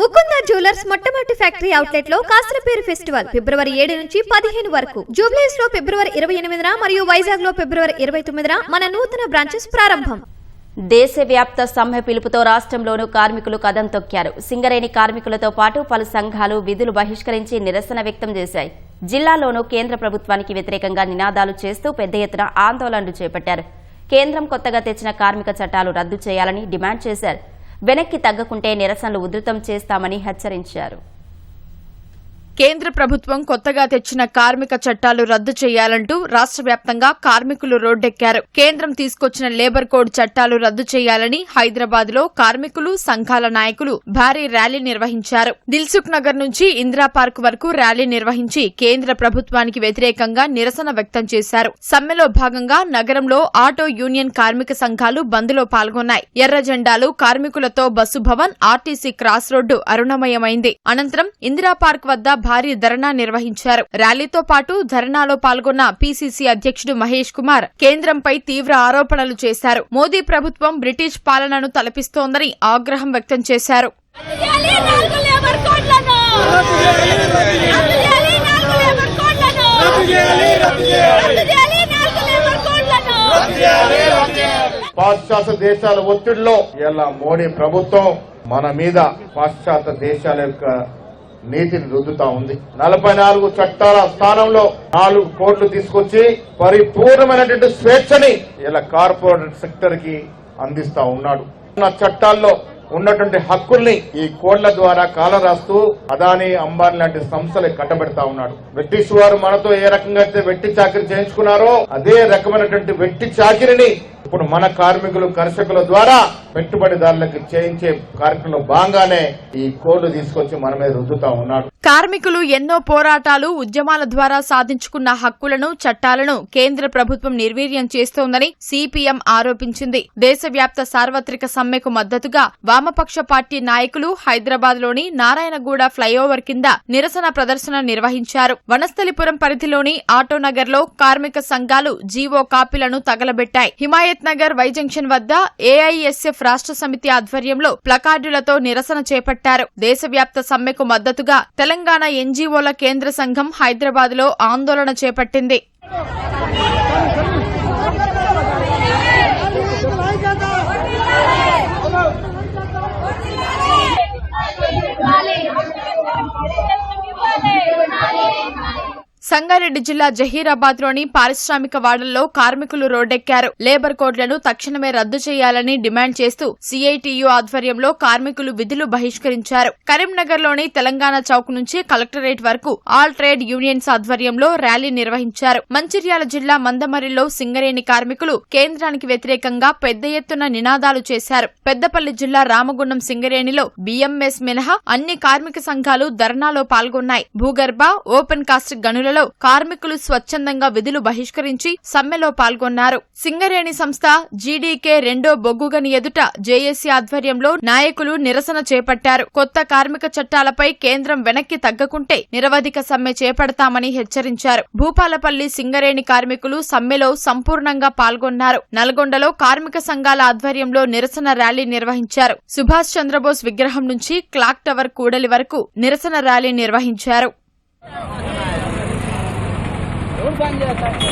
Mukunda jewellers మొట్టమొదటి factory అవుట్లెట్లో కాసరపేరు ఫెస్టివల్ ఫిబ్రవరి ఏడు నుంచి పదిహేను వరకు. జూబ్లీస్లో ఫిబ్రవరి ఇరవై ఎనిమిదిన మరియు వైజాగ్లో ఫిబ్రవరి ఇరవై తొమ్మిదిన మన నూతన బ్రాంచెస్ ప్రారంభం. దేశవ్యాప్త సమ్మె పిలుపుతో రాష్ట్రంలోనూ కార్మికులు కదం తొక్కారు. సింగరేణి కార్మికులతో పాటు పలు సంఘాలు విధులు బహిష్కరించి నిరసన వ్యక్తం చేశాయి. జిల్లాలోనూ కేంద్ర ప్రభుత్వానికి వ్యతిరేకంగా నినాదాలు చేస్తూ పెద్ద ఎత్తున ఆందోళనలు చేపట్టారు. కేంద్రం కొత్తగా తెచ్చిన కార్మిక చట్టాలు రద్దు చేయాలని డిమాండ్ చేశారు. వెనక్కి తగ్గకుంటే నిరసనలు ఉధృతం చేస్తామని హెచ్చరించారు. కేంద్ర ప్రభుత్వం కొత్తగా తెచ్చిన కార్మిక చట్టాలు రద్దు చేయాలంటూ రాష్ట్ర వ్యాప్తంగా కార్మికులు రోడ్డెక్కారు. కేంద్రం తీసుకొచ్చిన లేబర్ కోడ్ చట్టాలు రద్దు చేయాలని హైదరాబాద్లో కార్మికులు సంఘాల నాయకులు భారీ ర్యాలీ నిర్వహించారు. దిల్సుఖ్ నగర్ నుంచి ఇందిరా పార్క్ వరకు ర్యాలీ నిర్వహించి కేంద్ర ప్రభుత్వానికి వ్యతిరేకంగా నిరసన వ్యక్తం చేశారు. సమ్మెలో భాగంగా నగరంలో ఆటో యూనియన్ కార్మిక సంఘాలు బంద్లో పాల్గొన్నాయి. ఎర్ర జెండాలు కార్మికులతో bus Bhavan RTC cross road అరుణమయమైంది. అనంతరం ఇందిరా పార్క్ వద్ద భారీ ధర్నా నిర్వహించారు. ర్యాలీతో పాటు ధర్నాలో పాల్గొన్న పీసీసీ అధ్యక్షుడు మహేష్ కుమార్ కేంద్రంపై తీవ్ర ఆరోపణలు చేశారు. మోదీ ప్రభుత్వం బ్రిటిష్ పాలనను తలపిస్తోందని ఆగ్రహం వ్యక్తం చేశారు. పాశ్చాత్య దేశాల ఒత్తిడిలో ఇలా మోడీ ప్రభుత్వం మన మీద పాశ్చాత్య దేశాల యొక్క నీతిని రుద్దుతా ఉంది. నలభై నాలుగు చట్టాల స్థానంలో నాలుగు కోట్లు తీసుకొచ్చి పరిపూర్ణమైనటువంటి స్వేచ్ఛని ఇలా కార్పొరేట్ సెక్టర్కి అందిస్తా ఉన్నాడు. ఉన్న చట్టాల్లో ఉన్నటువంటి హక్కుల్ని ఈ కోడ్ల ద్వారా కాల రాస్తూ అదాని అంబానీ లాంటి సంస్థలు కట్టబెడతా ఉన్నాడు. బ్రిటిష్ వారు మనతో ఏ రకంగా అయితే వెట్టి చాకరీ చేయించుకున్నారో అదే రకమైనటువంటి వెట్టి చాకిరిని ఇప్పుడు మన కార్మికులు కర్షకుల ద్వారా పెట్టుబడిదారులకు చేయించే కార్యక్రమంలో భాగంగానే ఈ కోళ్ళు తీసుకొచ్చి మన మీద రుద్దుతా ఉన్నాడు. కార్మికులు ఎన్నో పోరాటాలు ఉద్యమాల ద్వారా సాధించుకున్న హక్కులను చట్టాలను కేంద్ర ప్రభుత్వం నిర్వీర్యం చేస్తోందని సిపిఎం ఆరోపించింది. దేశవ్యాప్త సార్వత్రిక సమ్మెకు మద్దతుగా వామపక్ష పార్టీ నాయకులు హైదరాబాద్లోని నారాయణగూడ ఫ్లైఓవర్ కింద నిరసన ప్రదర్శన నిర్వహించారు. వనస్థలిపురం పరిధిలోని ఆటోనగర్లో కార్మిక సంఘాలు జీవో కాపీలను తగలబెట్టాయి. హిమాయత్ నగర్ వై జంక్షన్ వద్ద ఏఐఎస్ఎఫ్ రాష్ట్ర సమితి ఆధ్వర్యంలో ప్లకార్డులతో నిరసన చేపట్టారు. దేశవ్యాప్త సమ్మెకు మద్దతుగా తెలంగాణ ఎన్జీఓల కేంద్ర సంఘం హైదరాబాద్లో ఆందోళన చేపట్టింది. సంగారెడ్డి జిల్లా జహీరాబాద్లోని పారిశ్రామిక వాడల్లో కార్మికులు రోడ్డెక్కారు. లేబర్ కోడ్లను తక్షణమే రద్దు చేయాలని డిమాండ్ చేస్తూ సిఐటియు ఆధ్వర్యంలో కార్మికులు విధులు బహిష్కరించారు. కరీంనగర్లోని తెలంగాణ చౌక్ నుంచి కలెక్టరేట్ వరకు ఆల్ ట్రేడ్ యూనియన్స్ ఆధ్వర్యంలో ర్యాలీ నిర్వహించారు. మంచిర్యాల జిల్లా మందమరిలో సింగరేణి కార్మికులు కేంద్రానికి వ్యతిరేకంగా పెద్ద ఎత్తున నినాదాలు చేశారు. పెద్దపల్లి జిల్లా రామగుండం సింగరేణిలో బిఎంఎస్ మినహా అన్ని కార్మిక సంఘాలు ధర్నాలో పాల్గొన్నాయి. భూగర్భ ఓపెన్ కాస్ట్ గనులలో కార్మికులు స్వచ్ఛందంగా విధులు బహిష్కరించి సమ్మెలో పాల్గొన్నారు. సింగరేణి సంస్థ జీడీకే రెండో బొగ్గుగని ఎదుట జేఏసీ ఆధ్వర్యంలో నాయకులు నిరసన చేపట్టారు. కొత్త కార్మిక చట్టాలపై కేంద్రం వెనక్కి తగ్గకుంటే నిరవధిక సమ్మె చేపడతామని హెచ్చరించారు. భూపాలపల్లి సింగరేణి కార్మికులు సమ్మెలో సంపూర్ణంగా పాల్గొన్నారు. నల్గొండలో కార్మిక సంఘాల ఆధ్వర్యంలో నిరసన ర్యాలీ నిర్వహించారు. సుభాష్ చంద్రబోస్ విగ్రహం నుంచి క్లాక్ టవర్ కూడలి వరకు నిరసన ర్యాలీ నిర్వహించారు. बन जाता है